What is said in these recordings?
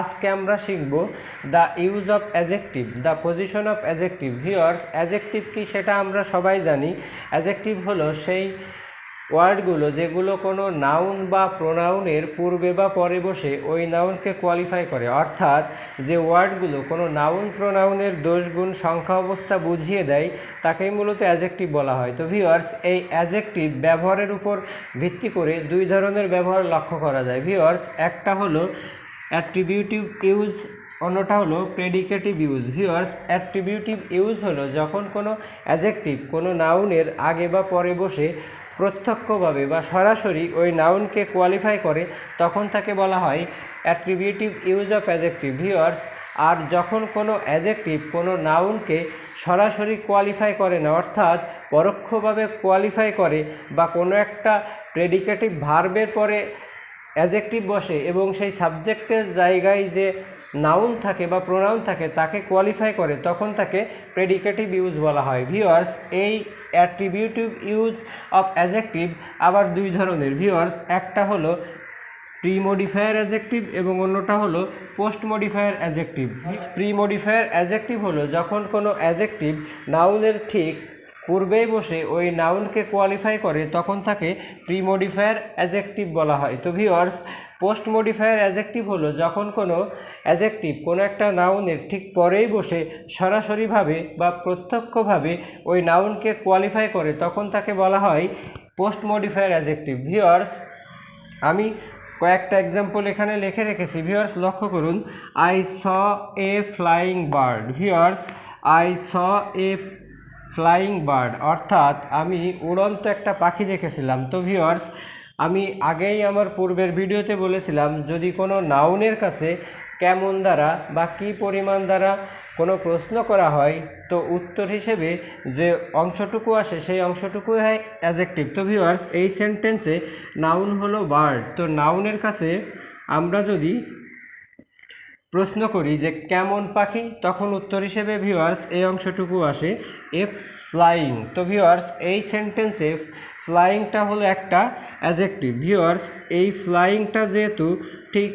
আজকে আমরা শিখব the use of adjective the position of adjective viewers adjective কি সেটা আমরা সবাই জানি। অ্যাজেক্টিভ হলো সেই ওয়ার্ডগুলো যেগুলো কোনো নাউন বা প্রোনাউনের পূর্বে বা পরে বসে ওই নাউনকে কোয়ালিফাই করে। অর্থাৎ যে ওয়ার্ডগুলো কোনো নাউন প্রোনাউনের দোষগুণ সংখ্যা অবস্থা বুঝিয়ে দেয়, তাকেই মূলত অ্যাজেক্টিভ বলা হয়। তো ভিওয়ার্স এই অ্যাজেক্টিভ ব্যবহারের উপর ভিত্তি করে দুই ধরনের ব্যবহার লক্ষ্য করা যায়। ভিওয়ার্স একটা হলো অ্যাট্রিবিউটিভ ইউজ অন্যটা হলো predicative use. Viewers attributive use হলো যখন কোনো অ্যাজেক্টিভ কোনো নাউনের আগে বা পরে বসে প্রত্যক্ষভাবে বা সরাসরি ওই নাউনকে কোয়ালিফাই করে, তখন তাকে বলা হয় attributive use of adjective viewers আর যখন কোনো অ্যাজেক্টিভ কোনো নাউনকে সরাসরি কোয়ালিফাই করে না, অর্থাৎ পরোক্ষভাবে কোয়ালিফাই করে বা কোনো একটা প্রেডিকেটিভ ভার্বের পরে অ্যাজেক্টিভ বসে এবং সেই সাবজেক্টের জায়গায় যে নাউন থাকে বা প্রোনাউন থাকে তাকে কোয়ালিফাই করে, তখন তাকে প্রেডিকেটিভ ইউজ বলা হয়। ভিওয়ার্স এই অ্যাট্রিবিউটিভ ইউজ অফ অ্যাজেক্টিভ আবার দুই ধরনের। ভিওয়ার্স একটা হলো প্রি মডিফায়ার অ্যাজেক্টিভ এবং অন্যটা হলো post modifier adjective pre modifier adjective হলো যখন কোনো অ্যাজেক্টিভ নাউনের ঠিক পূর্বেই বসে ওই নাউনকে কোয়ালিফাই করে, তখন তাকে প্রি মডিফায়ার অ্যাজেক্টিভ বলা হয়। তো ভিওয়ার্স পোস্ট মডিফায়ার অ্যাজেক্টিভ হলো যখন কোনো অ্যাজেক্টিভ কোনো একটা নাউনের ঠিক পরেই বসে সরাসরিভাবে বা প্রত্যক্ষভাবে ওই নাউনকে কোয়ালিফাই করে, তখন তাকে বলা হয় পোস্ট মডিফায়ার অ্যাজেক্টিভ ভিওয়ার্স আমি কয়েকটা এক্সাম্পল এখানে লিখে রেখেছি। ভিওয়ার্স লক্ষ্য করুন I saw a flying bird viewers I saw a flying bird. অর্থাৎ আমি উড়ন্ত একটা পাখি দেখেছিলাম। তো ভিওয়ার্স আমি আগেই আমার পূর্বের ভিডিওতে বলেছিলাম, যদি কোনো নাউনের কাছে কেমন দ্বারা বা কী পরিমাণ দ্বারা কোনো প্রশ্ন করা হয়, তো উত্তর হিসেবে যে অংশটুকু আসে সেই অংশটুকু হয় অ্যাজেক্টিভ তো ভিওয়ার্স এই সেন্টেন্সে নাউন হলো বার্ড। তো নাউনের কাছে আমরা যদি প্রশ্ন করি যে কেমন পাখি? তখন উত্তর হিসেবে ভিউয়ার্স এই অংশটুকু আসে এফ ফ্লাইং তো ভিউয়ার্স এই সেন্টেন্সে ফ্লাইংটা হলো একটা অ্যাজেক্টিভ ভিউয়ার্স এই ফ্লাইংটা যেহেতু ঠিক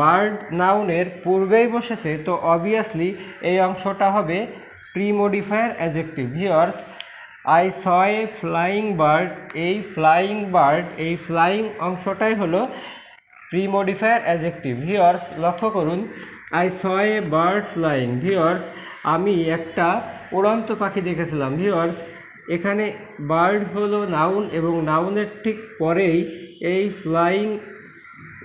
বার্ড নাউনের পূর্বেই বসেছে, তো অবভিয়াসলি এই অংশটা হবে pre modifier adjective viewers I saw a flying bird এই ফ্লাইং বার্ড এই ফ্লাইং অংশটাই হলো প্রি মডিফায়ার অ্যাজেক্টিভ ভিওর্স লক্ষ্য করুন I saw a bird flying viewers আমি একটা উড়ন্ত পাখি দেখেছিলাম। ভিওর্স এখানে বার্ড হলো নাউন এবং নাউনের ঠিক পরেই এই ফ্লাইং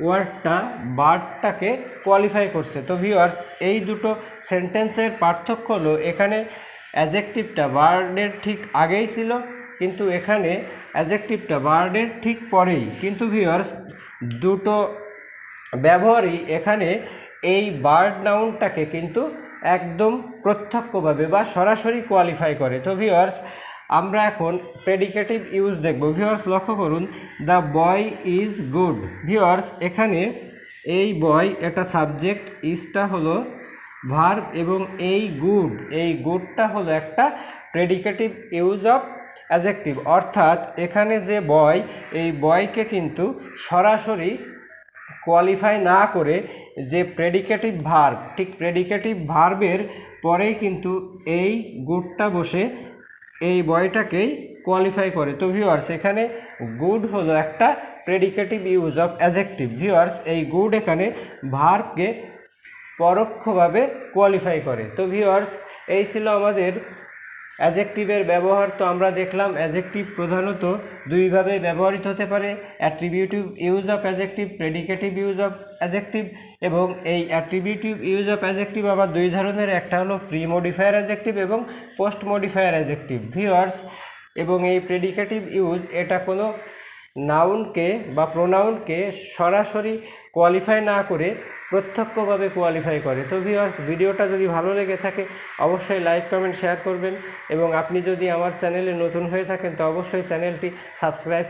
ওয়ার্ডটা বার্ডটাকে কোয়ালিফাই করছে। তো ভিওয়ার্স এই দুটো সেন্টেন্সের পার্থক্য হলো, এখানে অ্যাজেক্টিভটা বার্ডের ঠিক আগেই ছিল, কিন্তু এখানে অ্যাজেক্টিভটা বার্ডের ঠিক পরেই। কিন্তু ভিওয়ার্স দুটো ব্যবহারই এখানে এই বার্ড নাউনটাকে কিন্তু একদম প্রত্যক্ষভাবে বা সরাসরি কোয়ালিফাই করে। তো ভিওয়ার্স আমরা এখন প্রেডিকেটিভ ইউজ দেখব। ভিওয়ার্স লক্ষ্য করুন the boy is good viewers এখানে এই বয় এটা সাবজেক্ট ইজটা হলো ভার্ব এবং এই গুড এই গুডটা হলো একটা প্রেডিকেটিভ ইউজ অফ অ্যাজেক্টিভ অর্থাৎ এখানে যে বয় এই বয়কে কিন্তু সরাসরি কোয়ালিফাই না করে যে প্রেডিকেটিভ ভার্ব ঠিক প্রেডিকেটিভ ভার্বের পরেই কিন্তু এই গুডটা বসে এই বয়টাকেই কোয়ালিফাই করে। তো ভিউয়ার্স এখানে গুড হলো একটা predicative use of adjective viewers এই গুড এখানে ভার্বকে পরোক্ষভাবে কোয়ালিফাই করে। তো ভিউয়ার্স এই ছিল আমাদের অ্যাজেক্টিভের ব্যবহার। তো আমরা দেখলাম অ্যাজেক্টিভ প্রধানত দুইভাবে ব্যবহৃত হতে পারে attributive use of adjective predicative use of adjective এবং এই অ্যাট্রিবিউটিভ ইউজ অফ অ্যাজেক্টিভ আবার দুই ধরনের। একটা হলো প্রি মডিফায়ার অ্যাজেক্টিভ এবং পোস্ট মডিফায়ার অ্যাজেক্টিভ ভিওয়ার্স এবং এই প্রেডিকেটিভ ইউজ এটা কোনো নাউনকে বা প্রোনাউনকে সরাসরি কোয়ালিফাই না করে প্রত্যক্ষভাবে কোয়ালিফাই করে। তো ভিউয়ার্স ভিডিওটা যদি ভালো লেগে থাকে, অবশ্যই লাইক কমেন্ট শেয়ার করবেন এবং আপনি যদি আমার চ্যানেলে নতুন হয়ে থাকেন, তো অবশ্যই চ্যানেলটি সাবস্ক্রাইব